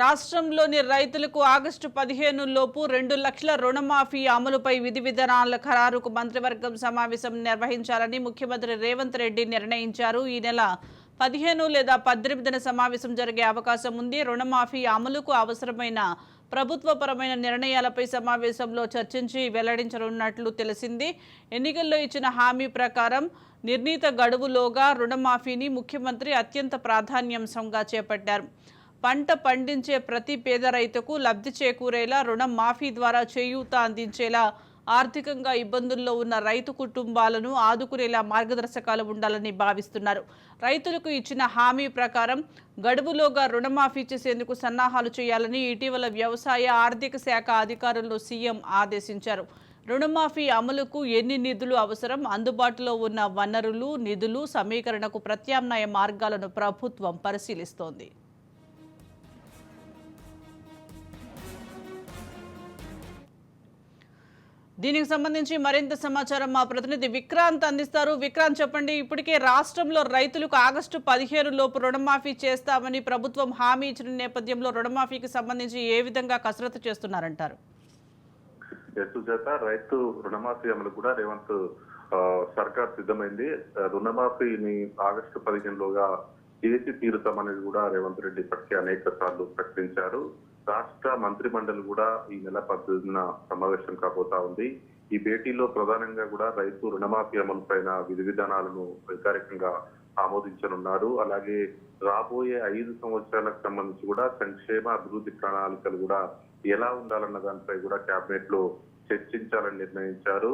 రాష్ట్రంలోని రైతులకు ఆగస్టు పదిహేను లోపు రెండు లక్షల రుణమాఫీ అమలుపై విధి విధానాల ఖరారుకు మంత్రివర్గం సమావేశం నిర్వహించాలని ముఖ్యమంత్రి రేవంత్ రెడ్డి నిర్ణయించారు. ఈ నెల పదిహేను లేదా పద్దెనిమిదిన సమావేశం జరిగే అవకాశం ఉంది. రుణమాఫీ అమలుకు అవసరమైన ప్రభుత్వపరమైన నిర్ణయాలపై సమావేశంలో చర్చించి వెల్లడించనున్నట్లు తెలిసింది. ఎన్నికల్లో ఇచ్చిన హామీ ప్రకారం నిర్ణీత గడువులోగా రుణమాఫీని ముఖ్యమంత్రి అత్యంత ప్రాధాన్యాంశంగా చేపట్టారు. పంట పండించే ప్రతి పేద రైతుకు లబ్ధి చేకూరేలా రుణం మాఫీ ద్వారా చేయూత అందించేలా ఆర్థికంగా ఇబ్బందుల్లో ఉన్న రైతు కుటుంబాలను ఆదుకునేలా మార్గదర్శకాలు ఉండాలని భావిస్తున్నారు. రైతులకు ఇచ్చిన హామీ ప్రకారం గడువులోగా రుణమాఫీ చేసేందుకు సన్నాహాలు చేయాలని ఇటీవల వ్యవసాయ ఆర్థిక శాఖ అధికారులు సీఎం ఆదేశించారు. రుణమాఫీ అమలుకు ఎన్ని నిధులు అవసరం అందుబాటులో ఉన్న వనరులు నిధులు సమీకరణకు ప్రత్యామ్నాయ మార్గాలను ప్రభుత్వం పరిశీలిస్తోంది. దీనికి సంబంధించి మరింత సమాచారం మా ప్రతినిధి విక్రాంత్ అందిస్తారు. విక్రాంత్ చెప్పండి ఇప్పటికే రాష్ట్రంలో రైతులకు ఆగస్టు పదిహేను లోపు రుణమాఫీ చేస్తామని ప్రభుత్వం హామీ ఇచ్చిన నేపథ్యంలో రుణమాఫీకి సంబంధించి ఏ విధంగా కసరత్తు చేస్తున్నారంటారు? సుజాత రైతు రుణమాఫీ అమలు కూడా రేవంత్ సర్కార్ సిద్ధమైంది. రుణమాఫీని ఆగస్టు పదిహేనులోగా చేసి తీరుతామనేది కూడా రేవంత్ రెడ్డి ఇప్పటికే అనేక సార్లు ప్రకటించారు. రాష్ట్ర మంత్రి మండలి కూడా ఈ నెల పద్దెనిమిదిన సమావేశం కాబోతా ఉంది. ఈ భేటీలో ప్రధానంగా కూడా రైతు రుణమాఫీ అమలు పైన విధి విధానాలను అధికారికంగా ఆమోదించనున్నారు అలాగే రాబోయే ఐదు సంవత్సరాలకు సంబంధించి కూడా సంక్షేమ అభివృద్ధి ప్రణాళికలు కూడా ఎలా ఉండాలన్న దానిపై కూడా కేబినెట్లో చర్చించాలని నిర్ణయించారు.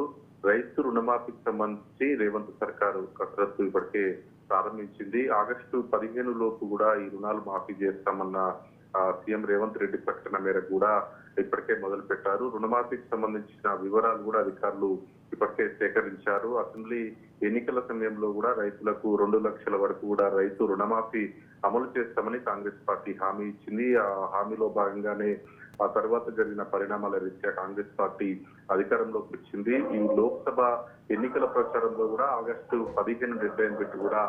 రైతు రుణమాఫీకి సంబంధించి రేవంత్ సర్కారు కసరత్తు ఇప్పటికే ప్రారంభించింది. ఆగస్టు పదిహేను లోపు కూడా ఈ రుణాలు మాఫీ చేస్తామన్న సీఎం రేవంత్ రెడ్డి ప్రకటన మేరకు కూడా ఇప్పటికే మొదలు పెట్టారు రుణమాఫీకి సంబంధించిన వివరాలు కూడా అధికారులు ఇప్పటికే సేకరించారు. అసెంబ్లీ ఎన్నికల సమయంలో కూడా రైతులకు రెండు లక్షల వరకు కూడా రైతు రుణమాఫీ అమలు చేస్తామని కాంగ్రెస్ పార్టీ హామీ ఇచ్చింది. ఆ హామీలో భాగంగానే ఆ తర్వాత జరిగిన పరిణామాల రీత్యా కాంగ్రెస్ పార్టీ అధికారంలోకి వచ్చింది. ఈ లోక్సభ ఎన్నికల ప్రచారంలో కూడా ఆగస్టు పదిహేను డెడ్లైన్ పెట్టి కూడా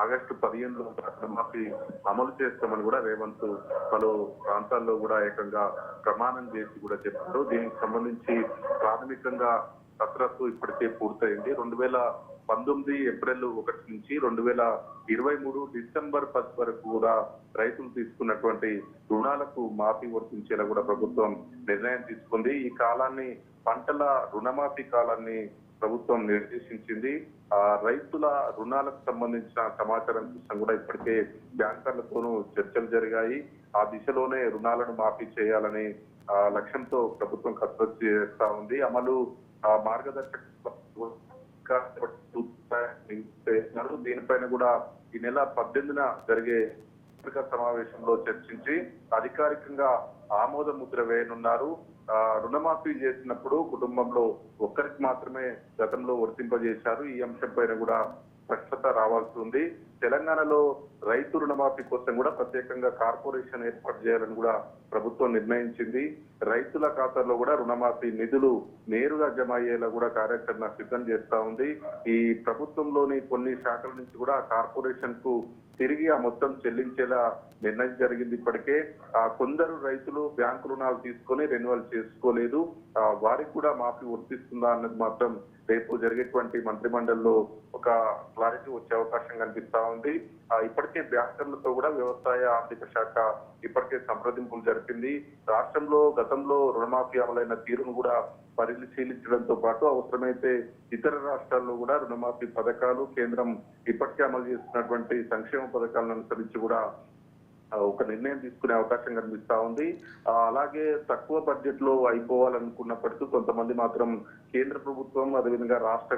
ఆగస్టు పదిహేనులో రుణమాఫీ అమలు చేస్తామని కూడా రేవంత్ పలు ప్రాంతాల్లో కూడా ఏకంగా ప్రమాణం చేసి కూడా చెప్పారు. దీనికి సంబంధించి ప్రాథమికంగా కసరత్తు ఇప్పటికే పూర్తయింది. రెండు వేల పంతొమ్మిది ఏప్రిల్ ఒకటి నుంచి రెండు వేల ఇరవై మూడు డిసెంబర్ పది వరకు కూడా రైతులు తీసుకున్నటువంటి రుణాలకు మాఫీ వర్తించేలా కూడా ప్రభుత్వం నిర్ణయం తీసుకుంది. ఈ కాలాన్ని పంటల రుణమాఫీ కాలాన్ని ప్రభుత్వం నిర్దేశించింది. ఆ రైతుల రుణాలకు సంబంధించిన సమాచారం కోసం కూడా ఇప్పటికే బ్యాంకర్లతోనూ చర్చలు జరిగాయి. ఆ దిశలోనే రుణాలను మాఫీ చేయాలని ఆ లక్ష్యంతో ప్రభుత్వం కసరత్తు చేస్తా ఉంది. అమలు ఆ మార్గదర్శక దీనిపైన కూడా ఈ నెల పద్దెనిమిదిన జరిగే పత్రికా సమావేశంలో చర్చించి అధికారికంగా ఆమోద ముద్ర వేయనున్నారు. ఆ, రుణమాఫీ చేసినప్పుడు కుటుంబంలో ఒక్కరికి మాత్రమే గతంలో వర్తింపజేశారు. ఈ అంశం పైన కూడా స్పష్టత రావాల్సి ఉంది. తెలంగాణలో రైతు రుణమాఫీ కోసం కూడా ప్రత్యేకంగా కార్పొరేషన్ ఏర్పాటు చేయాలని కూడా ప్రభుత్వం నిర్ణయించింది. రైతుల ఖాతాల్లో కూడా రుణమాఫీ నిధులు నేరుగా జమ అయ్యేలా కూడా కార్యాచరణ సిద్ధం చేస్తా ఉంది. ఈ ప్రభుత్వంలోని కొన్ని శాఖల నుంచి కూడా కార్పొరేషన్కు తిరిగి ఆ మొత్తం చెల్లించేలా నిర్ణయం జరిగింది ఇప్పటికే. ఆ కొందరు రైతులు బ్యాంకు రుణాలు తీసుకొని రెన్యువల్ చేసుకోలేదు. ఆ వారికి కూడా మాఫీ వర్తిస్తుందా అన్నది మాత్రం రేపు జరిగేటువంటి మంత్రి మండలిలో ఒక క్లారిటీ వచ్చే అవకాశం కనిపిస్తా ఉంది. ఇప్పటికే బ్యాంకర్లతో కూడా వ్యవసాయ ఆర్థిక శాఖ ఇప్పటికే సంప్రదింపులు జరిపింది. రాష్ట్రంలో గతంలో రుణమాఫీ అమలైన తీరును కూడా పరిశీలించడంతో పాటు అవసరమైతే ఇతర రాష్ట్రాల్లో కూడా రుణమాఫీ పథకాలు కేంద్రం ఇప్పటికే అమలు చేస్తున్నటువంటి సంక్షేమ పథకాలను అనుసరించి కూడా ఒక నిర్ణయం తీసుకునే అవకాశం కనిపిస్తా ఉంది. అలాగే తక్కువ బడ్జెట్లో అయిపోవాలనుకున్నప్పటికీ కొంతమంది మాత్రం కేంద్ర ప్రభుత్వం అదేవిధంగా రాష్ట్ర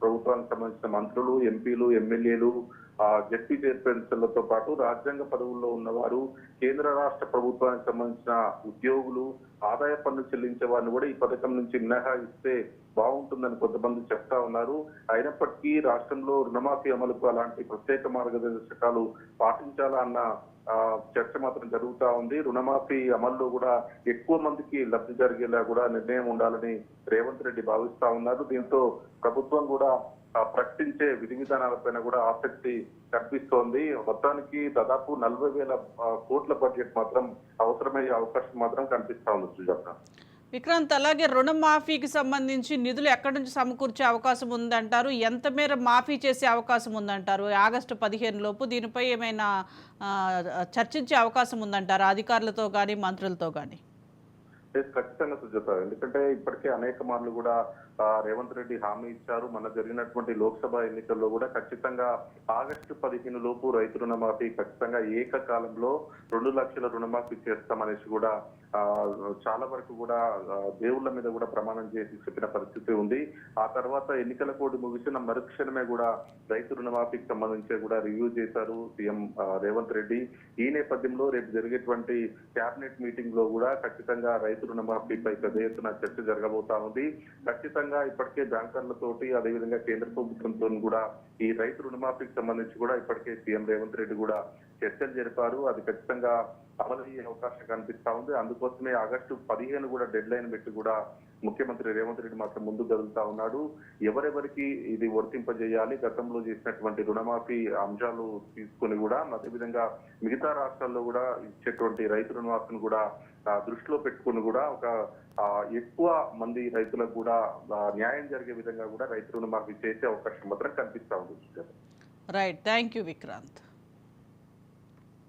ప్రభుత్వానికి సంబంధించిన మంత్రులు ఎంపీలు ఎమ్మెల్యేలు జడ్పీ చైర్పర్సన్లతో పాటు రాజ్యాంగ పదవుల్లో ఉన్నవారు కేంద్ర రాష్ట్ర ప్రభుత్వానికి సంబంధించిన ఉద్యోగులు ఆదాయ పన్ను చెల్లించే వారిని కూడా ఈ పథకం నుంచి మినహాయిస్తే బాగుంటుందని కొంతమంది చెప్తా ఉన్నారు. అయినప్పటికీ రాష్ట్రంలో రుణమాఫీ అమలుకు అలాంటి ప్రత్యేక మార్గదర్శకాలు పాటించాలా అన్న చర్చ మాత్రం జరుగుతా ఉంది. రుణమాఫీ అమల్లో కూడా ఎక్కువ మందికి లబ్ధి జరిగేలా కూడా నిర్ణయం ఉండాలని రేవంత్ రెడ్డి భావిస్తా ఉన్నారు. దీంతో ప్రభుత్వం కూడా ప్రకటించే విధి విధానాలపైన కూడా ఆసక్తి కనిపిస్తోంది. మొత్తానికి దాదాపు నలభై వేల కోట్ల బడ్జెట్ మాత్రం అవసరమయ్యే అవకాశం మాత్రం కనిపిస్తా ఉంది సుజాత. విక్రాంత్ అలాగే రుణమాఫీకి సంబంధించి నిధులు ఎక్కడి నుంచి సమకూర్చే అవకాశం ఉందంటారు? ఎంత మేర మాఫీ చేసే అవకాశం ఉందంటారు? ఆగస్టు పదిహేను లోపు దీనిపై ఏమైనా చర్చించే అవకాశం ఉందంటారా? అధికారులతో కానీ మంత్రులతో కానీ ఖచ్చితంగా సుజాత ఎందుకంటే ఇప్పటికే అనేక మార్లు కూడా రేవంత్ రెడ్డి హామీ ఇచ్చారు. మన జరిగినటువంటి లోక్సభ ఎన్నికల్లో కూడా ఖచ్చితంగా ఆగస్టు పదిహేను లోపు రైతు రుణమాఫీ ఖచ్చితంగా ఏకకాలంలో రెండు లక్షల రుణమాఫీ చేస్తామనేసి కూడా చాలా వరకు కూడా దేవుళ్ళ మీద కూడా ప్రమాణం చేసి చెప్పిన పరిస్థితి ఉంది. ఆ తర్వాత ఎన్నికల కోడ్ ముగిసిన మరుక్షణమే కూడా రైతు రుణమాఫీకి సంబంధించి కూడా రివ్యూ చేశారు సీఎం రేవంత్ రెడ్డి. ఈ నేపథ్యంలో రేపు జరిగేటువంటి కేబినెట్ మీటింగ్లో కూడా ఖచ్చితంగా రైతు రుణమాఫీపై పెద్ద ఎత్తున చర్చ జరగబోతా ఉంది. ఖచ్చితంగా ఇప్పటికే బ్యాంకర్లతోటి అదేవిధంగా కేంద్ర ప్రభుత్వంతో కూడా ఈ రైతు రుణమాఫీకి సంబంధించి కూడా ఇప్పటికే సీఎం రేవంత్ రెడ్డి కూడా చర్చలు జరిపారు. అది ఖచ్చితంగా అమలయ్యే అవకాశం కనిపిస్తా ఉంది. అందుకోసమే ఆగస్టు పదిహేను కూడా డెడ్ లైన్ పెట్టి కూడా ముఖ్యమంత్రి రేవంత్ రెడ్డి మాత్రం ముందు కదులుతా ఉన్నాడు. ఎవరెవరికి ఇది వర్తింపజేయాలి? గతంలో చేసినటువంటి రుణమాఫీ అంశాలు తీసుకొని కూడా అదేవిధంగా మిగతా రాష్ట్రాల్లో కూడా ఇచ్చేటువంటి రైతు రుణమాఫీని కూడా దృష్టిలో పెట్టుకుని కూడా ఒక ఎక్కువ మంది రైతులకు కూడా న్యాయం జరిగే విధంగా కూడా రైతు రుణమాఫీ చేసే అవకాశం మాత్రం కనిపిస్తా ఉంది రైట్ థ్యాంక్ యూ విక్రాంత్